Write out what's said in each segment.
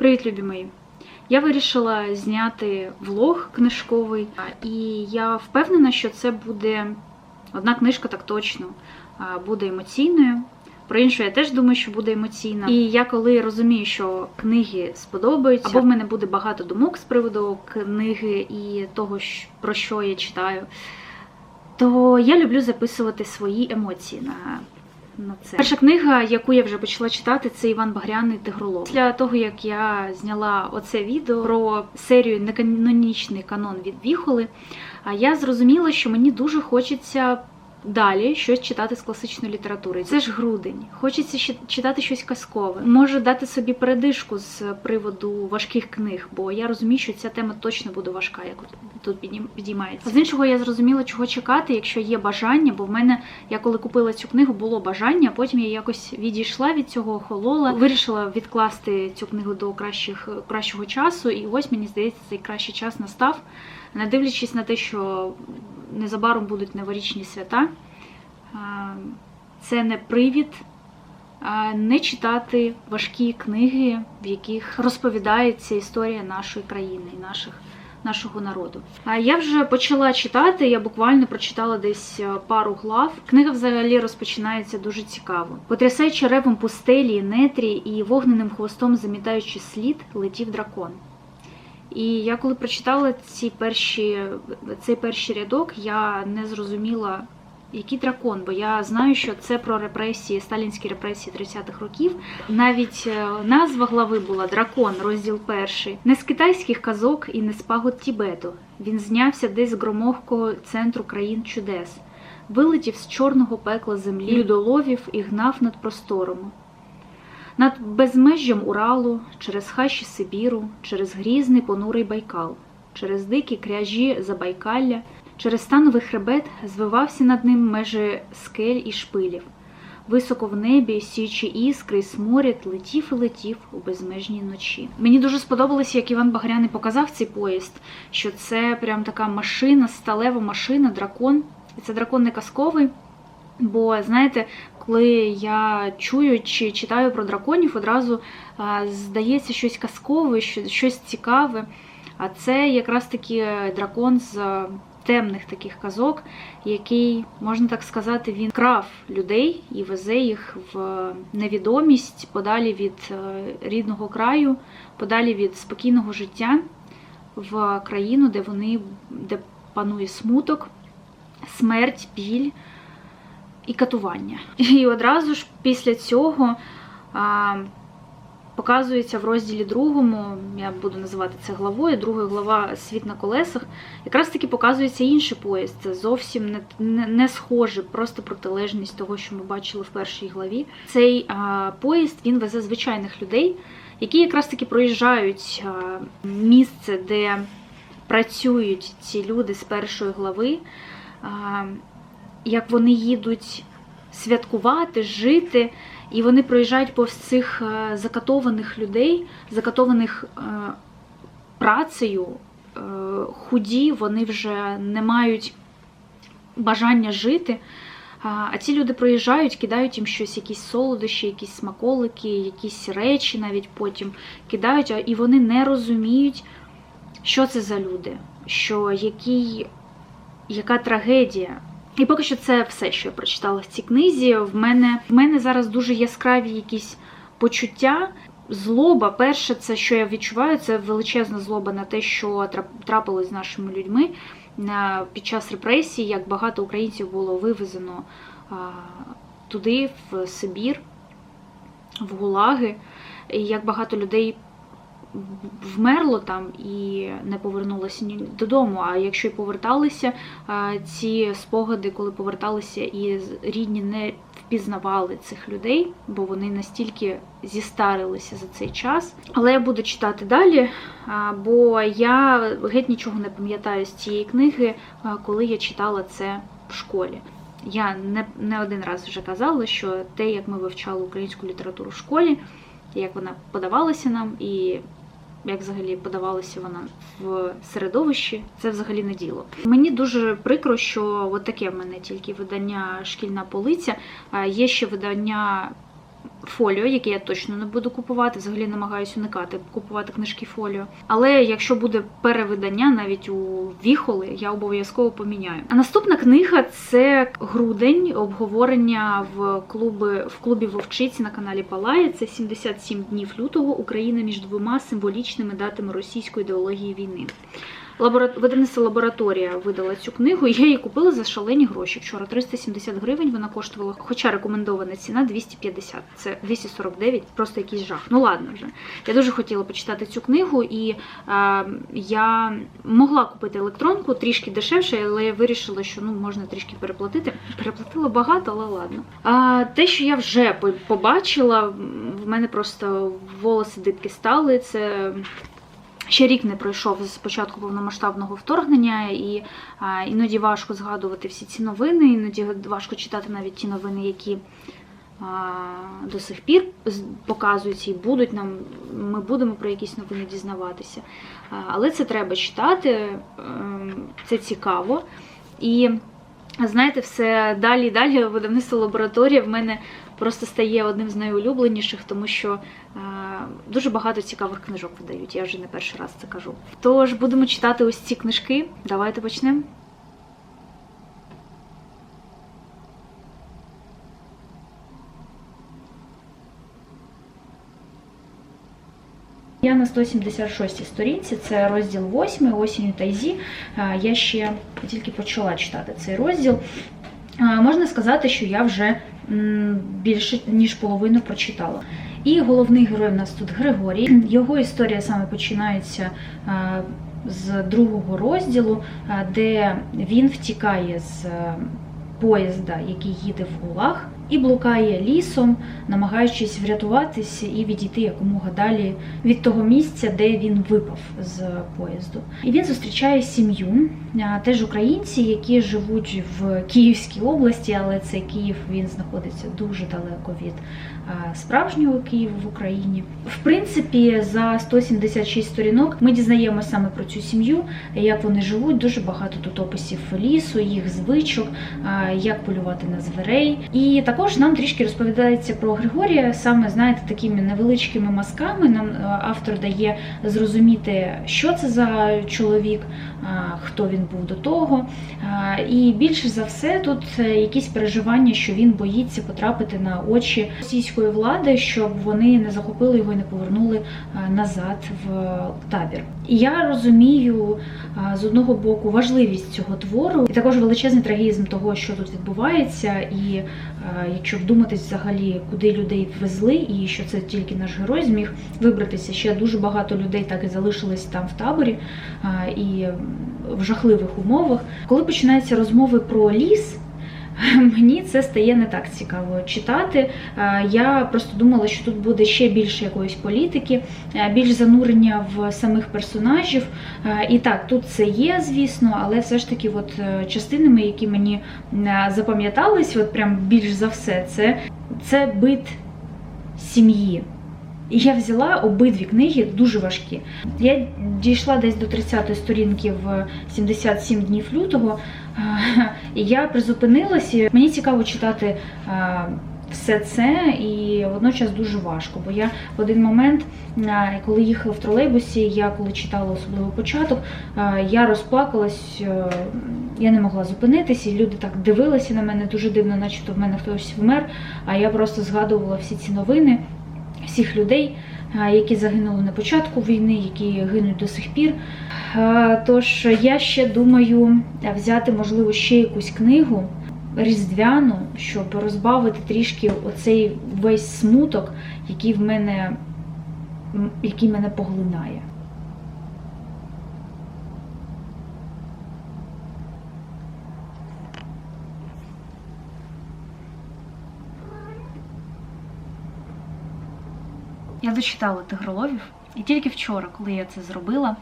Привіт, любі мої! Я вирішила зняти влог книжковий, і я впевнена, що це буде одна книжка так точно буде емоційною. Про іншу я теж думаю, що буде емоційна. І я коли розумію, що книги сподобаються, або в мене буде багато думок з приводу книги і того, про що я читаю, то я люблю записувати свої емоції на, на це. Перша книга, яку я вже почала читати, це Іван Багряний Тигролов. Після того, як я зняла оце відео про серію Неканонічний канон від Віхоли, я зрозуміла, що мені дуже хочеться далі щось читати з класичної літератури. Це ж грудень. Хочеться читати щось казкове. Можу дати собі передишку з приводу важких книг, бо я розумію, що ця тема точно буде важка, як тут підіймається. З іншого я зрозуміла, чого чекати, якщо є бажання, бо в мене я коли купила цю книгу, було бажання. а Потім я якось відійшла від цього, охолола, вирішила відкласти цю книгу до кращих кращого часу. І ось мені здається, цей кращий час настав. Не дивлячись на те, що незабаром будуть новорічні свята, це не привід не читати важкі книги, в яких розповідається історія нашої країни і наших. Нашого народу. Я вже почала читати. Я буквально прочитала десь е, пару глав. Книга взагалі розпочинається дуже цікаво. Потрясаючи ревом пустелі, нетрі і вогненим хвостом замітаючи слід, летів дракон. І я коли прочитала ці перші, цей перший рядок, я не зрозуміла, який дракон, бо я знаю, що це про репресії, сталінські репресії 30-х років. Навіть е, назва глави була Дракон, розділ перший. Не з китайських казок і не з пагод Тібету. Він знявся десь з громовкого центру країн чудес, вилетів з чорного пекла землі людоловів і гнав над простором. Над безмежжям Уралу, через хащі Сибіру, через грізний понурий Байкал, через дикі кряжі Забайкалля, через становий хребет звивався над ним межі скель і шпилів. Високо в небі, сіючи іскри й сморід, летів і летів у безмежній ночі. Мені дуже сподобалося, як Іван Багряний показав цей поїзд, що це прям така машина, сталева машина, дракон. І це дракон не казковий. Бо знаєте, коли я чую чи читаю про драконів, одразу здається щось казкове, щось цікаве. А це якраз таки дракон з темних таких казок, який, можна так сказати, він крав людей і везе їх в невідомість подалі від е, рідного краю, подалі від спокійного життя в країну, де вони де панує смуток, смерть, біль і катування. І одразу ж після цього а, показується в розділі другому, я буду називати це главою, друга глава Світ на колесах. Якраз таки показується інший поїзд. Це зовсім не, не, не схоже, просто протилежність того, що ми бачили в першій главі. Цей а, поїзд він везе звичайних людей, які якраз таки проїжджають а, місце, де працюють ці люди з першої глави. А, як вони їдуть святкувати, жити, і вони проїжджають повз цих е, закатованих людей, закатованих е, працею, е, худі, вони вже не мають бажання жити. А ці люди проїжджають, кидають їм щось, якісь солодощі, якісь смаколики, якісь речі навіть потім кидають, і вони не розуміють, що це за люди, що який, яка трагедія. І поки що це все, що я прочитала в цій книзі. В мене, в мене зараз дуже яскраві якісь почуття. Злоба, перше, це що я відчуваю, це величезна злоба на те, що трапилось з нашими людьми під час репресій, як багато українців було вивезено туди, в Сибір, в Гулаги, і як багато людей вмерло там і не повернулося додому. А якщо й поверталися, ці спогади, коли поверталися, і рідні не впізнавали цих людей, бо вони настільки зістарилися за цей час. Але я буду читати далі, бо я геть нічого не пам'ятаю з цієї книги, коли я читала це в школі. Я не, не один раз вже казала, що те, як ми вивчали українську літературу в школі, як вона подавалася нам, і як взагалі подавалася вона в середовищі, це взагалі не діло. Мені дуже прикро, що от таке в мене тільки видання шкільна полиця. А Є ще видання фоліо, яке я точно не буду купувати. Взагалі намагаюся уникати купувати книжки фоліо. Але якщо буде перевидання, навіть у віхоли, я обов'язково поміняю. А наступна книга це грудень обговорення в клуби в клубі Вовчиці на каналі Палає. Це 77 днів лютого Україна між двома символічними датами російської ідеології війни. Видавництво лабораторія видала цю книгу. Я її купила за шалені гроші. Вчора 370 гривень вона коштувала, хоча рекомендована ціна 250. Це 249, просто якийсь жах. Ну ладно вже. Я дуже хотіла почитати цю книгу, і е, я могла купити електронку трішки дешевше, але я вирішила, що ну можна трішки переплатити. Переплатила багато, але ладно. А те, що я вже побачила, в мене просто волоси дибки стали. Це Ще рік не пройшов з початку повномасштабного вторгнення, і іноді важко згадувати всі ці новини, іноді важко читати навіть ті новини, які до сих пір показуються і будуть нам. Ми будемо про якісь новини дізнаватися. Але це треба читати, ем, це цікаво. І знаєте, все далі і далі видавництво лабораторія в мене просто стає одним з найулюбленіших, тому що е, дуже багато цікавих книжок видають. Я вже не перший раз це кажу. Тож будемо читати ось ці книжки. Давайте почнемо. Я на 176 сторінці, це розділ 8, осінь Тайзі. Я ще тільки почала читати цей розділ. Можна сказати, що я вже більше ніж половину прочитала. І головний герой в нас тут Григорій. Його історія саме починається з другого розділу, де він втікає з поїзда, який їде в Гулаг, і блукає лісом, намагаючись врятуватися і відійти якомога далі від того місця, де він випав з поїзду. І він зустрічає сім'ю, теж українці, які живуть в Київській області, але цей Київ він знаходиться дуже далеко від справжнього Києва в Україні. В принципі, за 176 сторінок ми дізнаємося саме про цю сім'ю, як вони живуть. Дуже багато тут описів лісу, їх звичок, як полювати на зверей. І також нам трішки розповідається про Григорія, саме знаєте, такими невеличкими мазками. Нам е, автор дає зрозуміти, що це за чоловік, хто він був до того. І більше за все тут е, якісь переживання, що він боїться потрапити на очі російської влади, щоб вони не захопили його і не повернули назад в табір. Я розумію з одного боку важливість цього твору, і також величезний трагізм того, що тут відбувається, і е, якщо вдуматись взагалі, куди людей везли, і що це тільки наш герой зміг вибратися. Ще дуже багато людей так і залишились там в таборі е, і в жахливих умовах. Коли починаються розмови про ліс. Мені це стає не так цікаво читати. Е, Я просто думала, що тут буде ще більше якоїсь політики, е, більш занурення в самих персонажів. Е, І так, тут це є, звісно, але все ж таки, от частинами, які мені запам'ятались, от прям більш за все, це, це бит сім'ї. І я взяла обидві книги дуже важкі. Я дійшла десь до 30-ї сторінки в 77 днів лютого, я призупинилася. Мені цікаво читати все це, і водночас дуже важко. Бо я в один момент, коли їхала в тролейбусі, я коли читала особливо початок, я розплакалась, я не могла зупинитися, і люди так дивилися на мене дуже дивно, начебто в мене хтось вмер. А я просто згадувала всі ці новини всіх людей, які загинули на початку війни, які гинуть до сих пір. Е, Тож я ще думаю взяти, можливо, ще якусь книгу різдвяну, щоб розбавити трішки оцей весь смуток, який в мене, який мене поглинає. Я дочитала тигроловів, і тільки вчора, коли я це зробила,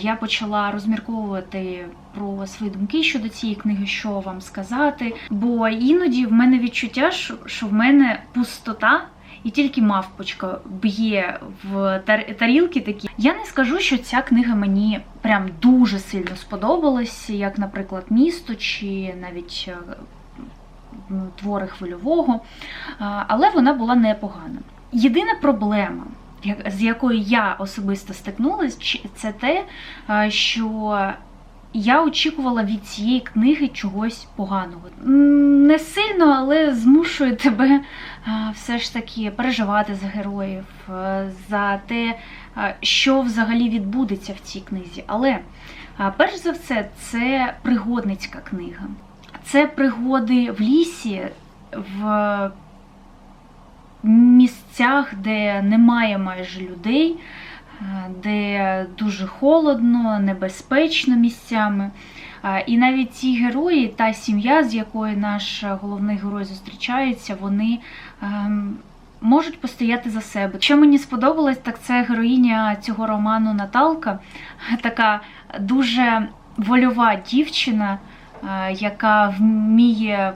я почала розмірковувати про свої думки щодо цієї книги, що вам сказати. Бо іноді в мене відчуття, що в мене пустота. І тільки мавпочка б'є в тар- тарілки такі. Я не скажу, що ця книга мені прям дуже сильно сподобалась, як, наприклад, місто чи навіть е, твори хвильового, але вона була непогана. Єдина проблема, з якою я особисто стикнулася, це те, що я очікувала від цієї книги чогось поганого. Не сильно, але змушує тебе все ж таки переживати за героїв, е, за те, що взагалі відбудеться в цій книзі. Але перш за все, це пригодницька книга. Це пригоди в лісі, в місцях, де немає майже людей, е, де дуже холодно, небезпечно місцями. І навіть ці герої, та сім'я, з якою наш головний герой зустрічається, вони ем, можуть постояти за себе. Що мені сподобалось, так це героїня цього роману Наталка, така дуже вольова дівчина, е, яка вміє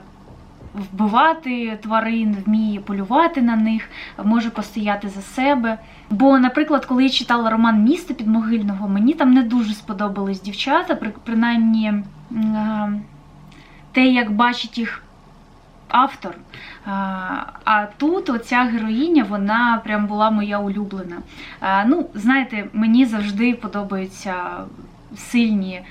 вбивати тварин, вміє полювати на них, може постояти за себе. Бо, наприклад, коли я читала роман Місто підмогильного, мені там не дуже сподобались дівчата, при- принаймні те, як бачить їх автор. А, тут оця героїня, вона прям була моя улюблена. Ну, знаєте, мені завжди подобаються сильні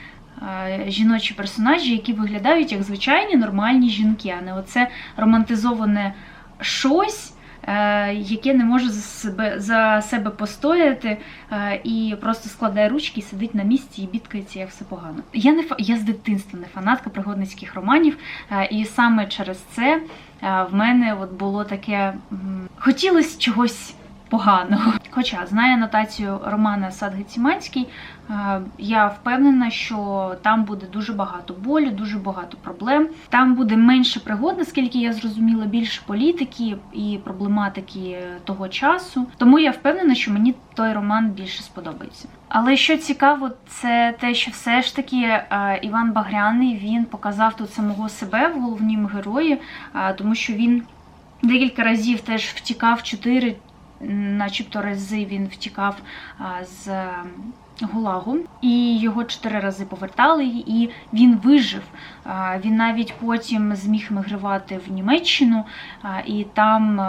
жіночі персонажі, які виглядають як звичайні нормальні жінки, а не оце романтизоване щось. е, Яке не може за себе за себе постояти е, і просто складає ручки, сидить на місці і бідкається, як все погано. Я не я з дитинства не фанатка пригодницьких романів, е, і саме через це е, в мене от було таке хотілося чогось поганого. Хоча знає анотацію романа Сад Геціманський, е, я впевнена, що там буде дуже багато болю, дуже багато проблем. Там буде менше пригод, наскільки я зрозуміла, більше політики і проблематики того часу. Тому я впевнена, що мені той роман більше сподобається. Але що цікаво, це те, що все ж таки е, Іван Багряний він показав тут самого себе в головнім герої, е, тому що він декілька разів теж втікав чотири начебто рази він втікав з Гулагу, і його чотири рази повертали, і він вижив. Він навіть потім зміг мігрувати в Німеччину і там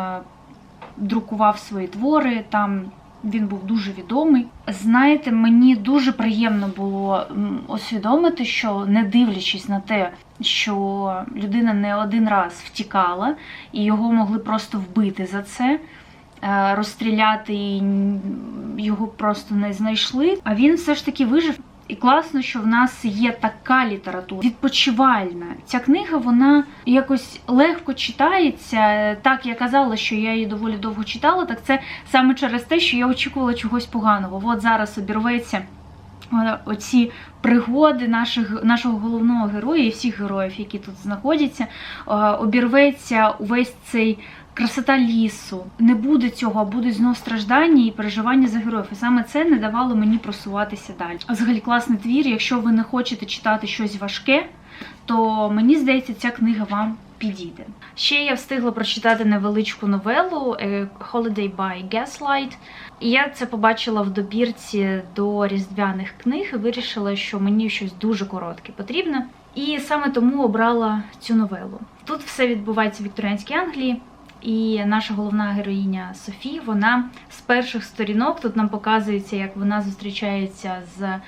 друкував свої твори. Там він був дуже відомий. Знаєте, мені дуже приємно було усвідомити, що не дивлячись на те, що людина не один раз втікала, і його могли просто вбити за це розстріляти і його просто не знайшли. А він все ж таки вижив. І класно, що в нас є така література відпочивальна. Ця книга вона якось легко читається. Так я казала, що я її доволі довго читала. Так це саме через те, що я очікувала чогось поганого. От зараз обірветься е, оці пригоди наших, нашого головного героя і всіх героїв, які тут знаходяться. е, Обірветься увесь цей красота лісу. Не буде цього, а будуть знов страждання і переживання за героїв. І саме це не давало мені просуватися далі. Взагалі класний твір. Якщо ви не хочете читати щось важке, то мені здається, ця книга вам підійде. Ще я встигла прочитати невеличку новелу е, Holiday by Gaslight. І я це побачила в добірці до різдвяних книг і вирішила, що мені щось дуже коротке потрібно. І саме тому обрала цю новелу. Тут все відбувається в Вікторіанській Англії. І наша головна героїня Софі, вона з перших сторінок тут нам показується, як вона зустрічається з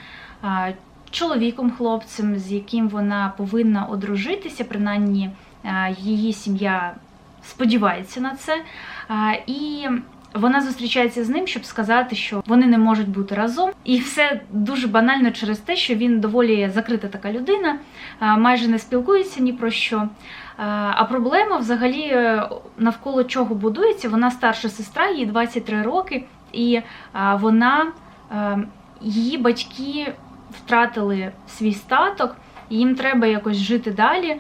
чоловіком, хлопцем, з яким вона повинна одружитися, принаймні її сім'я сподівається на це. І вона зустрічається з ним, щоб сказати, що вони не можуть бути разом. І все дуже банально через те, що він доволі закрита така людина, майже не спілкується ні про що. А проблема взагалі е, навколо чого будується. Вона старша сестра, їй 23 роки, і вона е, її батьки втратили свій статок. Їм треба якось жити далі, е,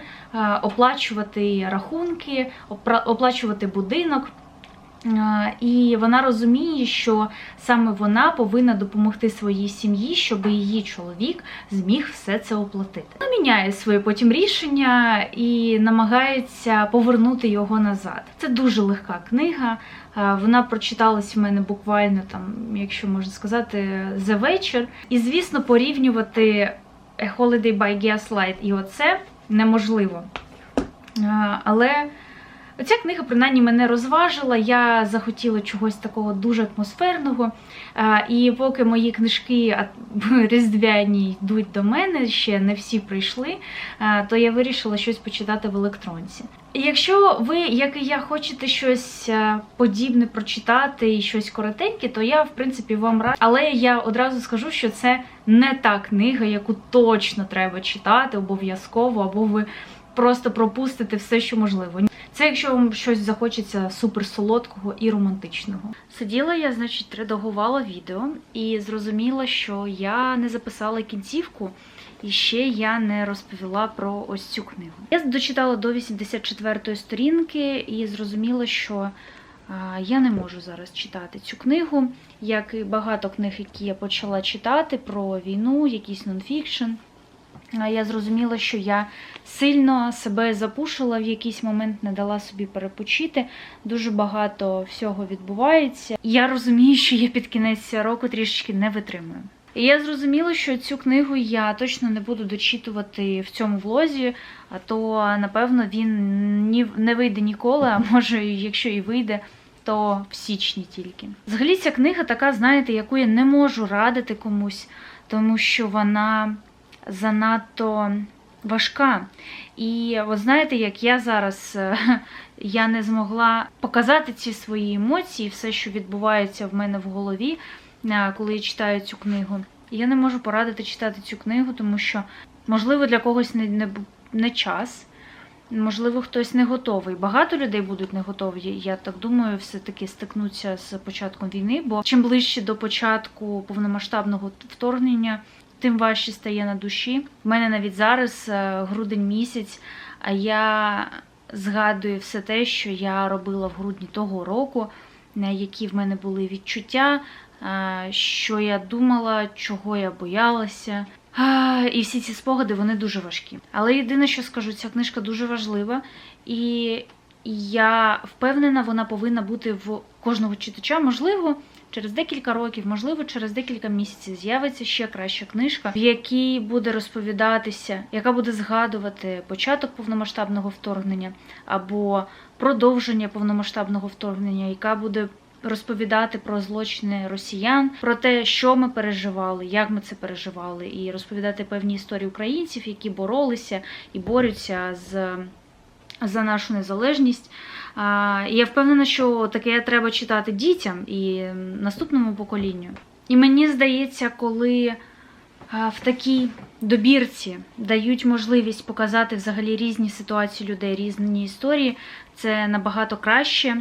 оплачувати рахунки, оплачувати будинок. І вона розуміє, що саме вона повинна допомогти своїй сім'ї, щоб її чоловік зміг все це оплатити. Вона міняє своє потім рішення і намагається повернути його назад. Це дуже легка книга. Вона прочиталась в мене буквально там, якщо можна сказати, за вечір. І звісно, порівнювати A Holiday by Gaslight і оце неможливо. Але ця книга принаймні мене розважила. Я захотіла чогось такого дуже атмосферного. І поки мої книжки різдвяні йдуть до мене, ще не всі прийшли, то я вирішила щось почитати в електронці. Якщо ви, як і я, хочете щось подібне прочитати і щось коротеньке, то я в принципі вам раджу. Але я одразу скажу, що це не та книга, яку точно треба читати обов'язково, або ви просто пропустите все, що можливо. Це якщо вам щось захочеться супер солодкого і романтичного. Сиділа я, значить, редагувала відео і зрозуміла, що я не записала кінцівку. І ще я не розповіла про ось цю книгу. Я дочитала до 84-ї сторінки і зрозуміла, що я не можу зараз читати цю книгу, як і багато книг, які я почала читати про війну, якийсь нонфікшн. Я зрозуміла, що я сильно себе запушила в якийсь момент, не дала собі перепочити. Дуже багато всього відбувається. Я розумію, що я під кінець року трішечки не витримую. І я зрозуміла, що цю книгу я точно не буду дочитувати в цьому влозі, а то, напевно, він не вийде ніколи, а може, якщо і вийде, то в січні тільки. Взагалі, ця книга така, знаєте, яку я не можу радити комусь, тому що вона занадто важка. І от знаєте, як я зараз е, я не змогла показати ці свої емоції, все, що відбувається в мене в голові, е, коли я читаю цю книгу. Я не можу порадити читати цю книгу, тому що, можливо, для когось не, не, не час. Можливо, хтось не готовий. Багато людей будуть не готові. Я так думаю, все-таки стикнуться з початком війни, бо чим ближче до початку повномасштабного вторгнення, тим важче стає на душі. У мене навіть зараз е, грудень місяць, я згадую все те, що я робила в грудні того року, які в мене були відчуття, е, що я думала, чого я боялася. І всі ці спогади вони дуже важкі. Але єдине, що скажу, ця книжка дуже важлива, і я впевнена, вона повинна бути в кожного читача. Можливо, через декілька років, можливо, через декілька місяців з'явиться ще краща книжка, в якій буде розповідатися, яка буде згадувати початок повномасштабного вторгнення або продовження повномасштабного вторгнення, яка буде розповідати про злочини росіян, про те, що ми переживали, як ми це переживали, і розповідати певні історії українців, які боролися і борються з. За нашу незалежність. Я впевнена, що таке треба читати дітям і наступному поколінню. І мені здається, коли в такій добірці дають можливість показати взагалі різні ситуації людей, різні історії, це набагато краще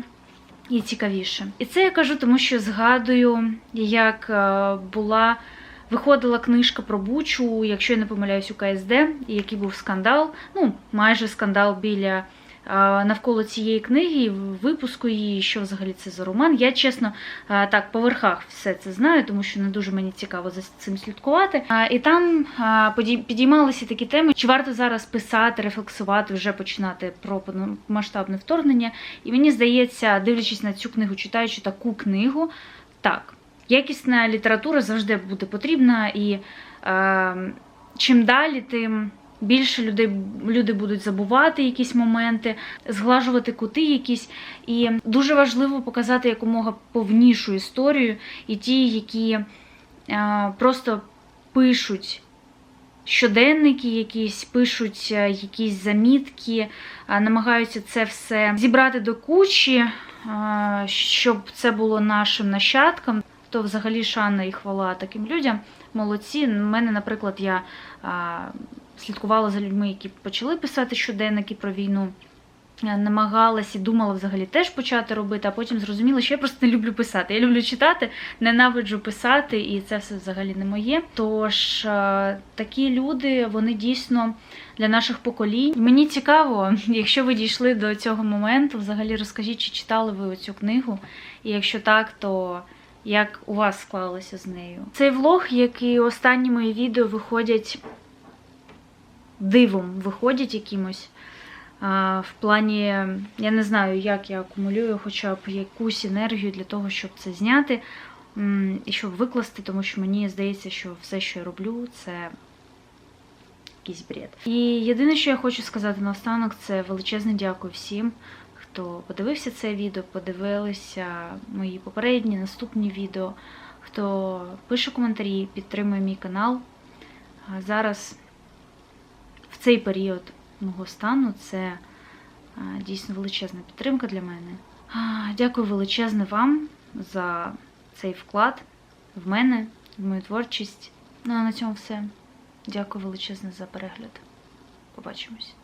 і цікавіше. І це я кажу, тому що згадую, як була. Виходила книжка про Бучу, якщо я не помиляюсь, у КСД, і який був скандал, ну майже скандал біля навколо цієї книги, випуску її, що взагалі це за роман. Я чесно так по верхах все це знаю, тому що не дуже мені цікаво за цим слідкувати. І там підіймалися такі теми, чи варто зараз писати, рефлексувати, вже починати про масштабне вторгнення. І мені здається, дивлячись на цю книгу, читаючи таку книгу, так. Якісна література завжди буде потрібна, і е, чим далі, тим більше людей люди будуть забувати якісь моменти, зглажувати кути якісь. І дуже важливо показати якомога повнішу історію, і ті, які е, просто пишуть. Щоденники, якісь пишуть е, якісь замітки, е, намагаються це все зібрати до кучі, е, щоб це було нашим нащадкам то взагалі шана і хвала таким людям. Молодці. У мене, наприклад, я а, слідкувала за людьми, які почали писати щоденники про війну. Намагалась і думала взагалі теж почати робити, а потім зрозуміла, що я просто не люблю писати. Я люблю читати, ненавиджу писати, і це все взагалі не моє. Тож такі люди, вони дійсно для наших поколінь. Мені цікаво, якщо ви дійшли до цього моменту, взагалі розкажіть, чи читали ви оцю книгу. І якщо так, то як у вас склалося з нею. Цей влог, як і останні мої відео, виходять дивом, виходять якимось. В плані, я не знаю, як я акумулюю хоча б якусь енергію для того, щоб це зняти і щоб викласти, тому що мені здається, що все, що я роблю, це якийсь бред. І єдине, що я хочу сказати наостанок, це величезне дякую всім, хто подивився це відео, подивилися мої попередні наступні відео, хто пише коментарі, підтримує мій канал. Зараз в цей період мого стану це дійсно величезна підтримка для мене. Дякую величезне вам за цей вклад в мене, в мою творчість. Ну а на цьому все. Дякую величезне за перегляд. Побачимось.